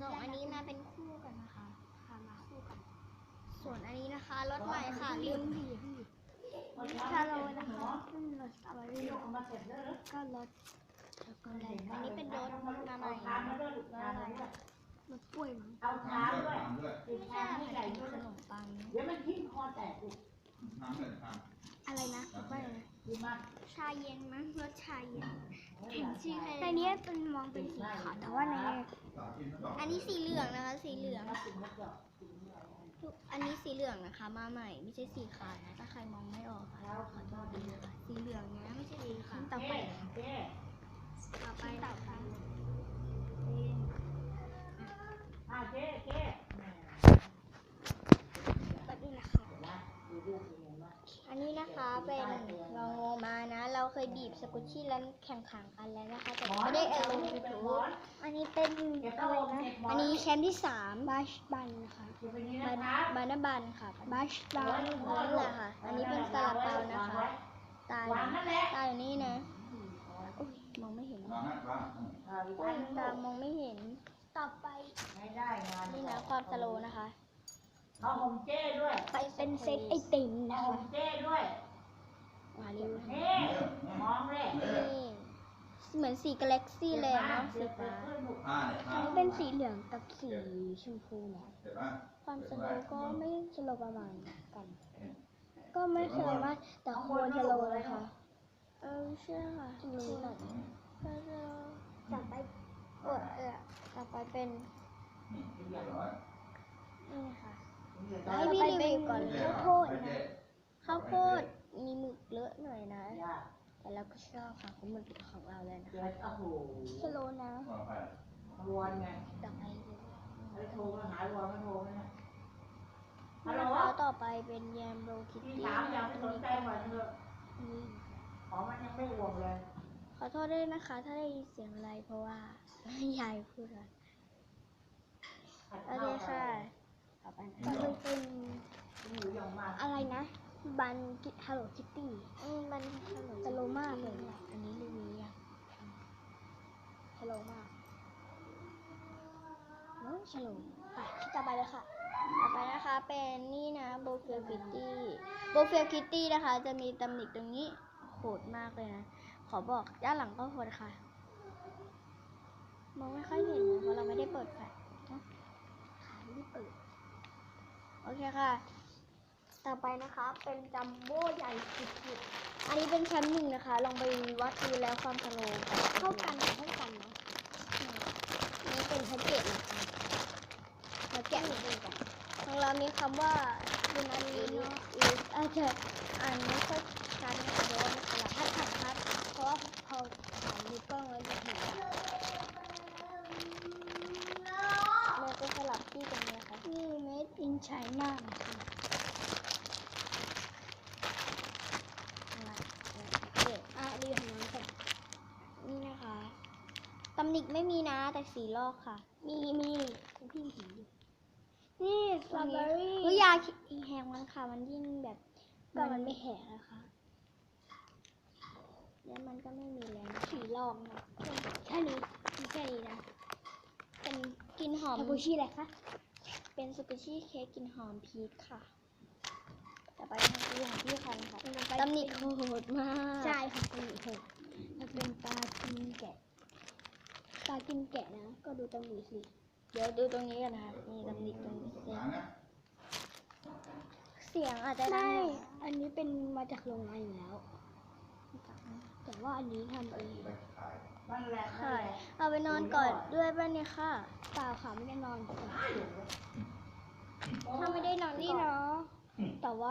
เราอันนี้มาเป็นคู่กันนะคะค่ะมาคู่กัน ส่วนอันนี้นะคะรถใหม่ค่ะลืลืมมพี่พี่ชาโลนะคะขึ้นรถสตรอเบอรี่ก็รถช็อกโกแลตอันนี้เป็นรถมาใหม่รถอะไรรถกล้วยมั้งเอาชาด้วยน้ำด้วยติดชามให้ใหญ่ด้วยขนมปังเดี๋ยวมันทิ้งคอแตกอะไรนะว่าอะไรนะชาเย็นมั้งรสชาเย็น ในนี้เป็นมองเป็นสีขาวแต่ว่าในอันนี้สีเหลืองนะคะ สีเหลืองถ้ากินแล้วก็อันนี้สีเหลืองนะคะ มาใหม่ ไม่ใช่สีขาวนะถ้าใครมองไม่ออกค่ะขอโทษดีนะคะสีเหลืองนะไม่ใช่สีขาวต่อไปต่อไปต่อไปอ่าเจ๊เจ๊อันนี้นะคะเป็นลองโงมานะ เราเคยบีบสกุชชี่แล้วแข่งขันกันแล้วนะคะแต่ไม่ได้เอาลงยูทูบอันนี้เป็นเก็บอะเอาไรลงนะเก็บหมอัอนนนี้แชมป์ที่สามบัชบันนะคะเก็บไปนี้บานะนาคะบานาบันค่ะบัชบันนั่นแหละค่ะ อันนี้เป็นซาลาเปานะคะตายวางนั่นแหละตายอยู่นี่นะอุ๊ยมองไม่เห็นวางนะวางอ่าอีกอุ้อัยนนึงตามองไม่เห็นต่อไปไม่ได้งานนี่นะความสโลว์นะคะเอาหอมเจ้ด้วย ไปเป็นเซตไอติมเอานะหอคะมเจ้ด้วย มาเร็วนี่มองเลยเหมือนสีกาแล็กซี่เลยเนาะสีฟ้าผ้าเนี่ยผ้าอันนี้เป็นสีเหลืองกับสีชมพูนะเนป่ะความสโลว์ก็ก็ไม่สโลว์ประมาณกัน ก็ไม่สโลว์มากแต่ควรสโลว์นะคะเออเชื่อค่ะสโลว์หน่อยก็จะต่อไปเออเออต่อไปเป็นนี่เรียบร้อยนี่ค่ะให้พี่รีวิวก่อนข้าวโพดนะข้าวโพด มีหมึกเลอะหน่อยนะ แต่เราก็ชอบค่ะเพราะมันเป็นของเราเลยนะเดี๋ยวคะโอ้โหสโลว์นะต่อไปวอนไงต่อไปเลยไอ้โทรมาหาวอนไม่โทรนะฮัลโหลแล้วต่อไปเป็นแยมโรคิตพี่ตี้ถามยังไม่สนใจหน่อยเถอะนี่ของมันยังไม่ห่วงเลย ขอโทษด้วยนะคะ ถ้าได้ยินเสียงอะไรเพราะว่ายายพูดอะโอเคค่ะต่อไปนะต่อไปเป็นหมูยองมากอะไรนะ บันกิฮัลโหลคิตตี้อืมมันขนมสโลว์มากเลยอันนี้รีวิวยังสโลว์มากเน้องสโลว์ไปที่ต่อไปเลยค่ะ ต่อไปนะคะเป็นนี่นะโบเฟียคิตตี้โบเฟียคิตตี้นะคะ จะมีตำหนิตรงนี้โหดมากเลยนะ ขอบอกด้านหลังก็โหดค่ะ มองไม่ค่อยเห็นนะเพราะเราไม่ได้เปิดแฟลชขาไม่เปิด โอเคค่ะ ต่อไปนะคะเป็นจัมโบ้ใหญ่สุดๆอันนี้เป็นแชมป์หนึ่งนะคะ ลองไปวัดดูแล้วความสโลว์เท่ากันเท่ากันเนาะนี่เป็นแพ็กเกจนะคะมาแกะดูกันของเรามีคำว่าดูนาลีเนาะหรือาจจะอ่านไม่ค่อยชัดนะคะเพราะว่ามันสลับชัดชัดชัดเพราะว่าพอถ่ายมือกล้องแล้วจะเห็น มันจะสลับที่กันนะคะ นี่ made in China นะคะ อะไรแพ็กเกจ อะรีวิวของน้องก่อน นี่นะคะ ตำหนิไม่มีนะ แต่สีลอกค่ะ มีมีคุณพี่เห็นอยู่นี่สตรอเบอรี่คือยาอีแหงมันค่ะ มันยิ่งแบบก็มันไม่แหกนะคะแล้วมันก็ไม่มีแรงสีลองนะแค่นี้มีแค่นี้นะเป็นกลิ่นหอมคาปูชิอะไรคะเป็นสกุชี่เค้กกลิ่นหอมพีชค่ะต่อไปทางที่ของพี่คันค่ะตำหนิโหดมากใช่ค่ะตำหนิหกมันเป็นปลากินแกะ ปลากินแกะนะ ก็ดูตำหนิสิ เดี๋ยวดูตรงนี้กันนะคะมีตำหนิตรงนี้ล้างนะเสียงอาจจะดัไม่งอันนี้เป็นมาจากโรงงานอยู่แล้ว แต่ว่าอันนี้ทำเองไปขายนั่นแหละนั่นค่ะแหละเอาไปนอนก่อนด้วยป่ะเนี่ยค่ะเปล่าค่ะไม่ได้นอนก่อนถ้าไม่ได้นอนนี่ก่อนเนาะแต่ว่า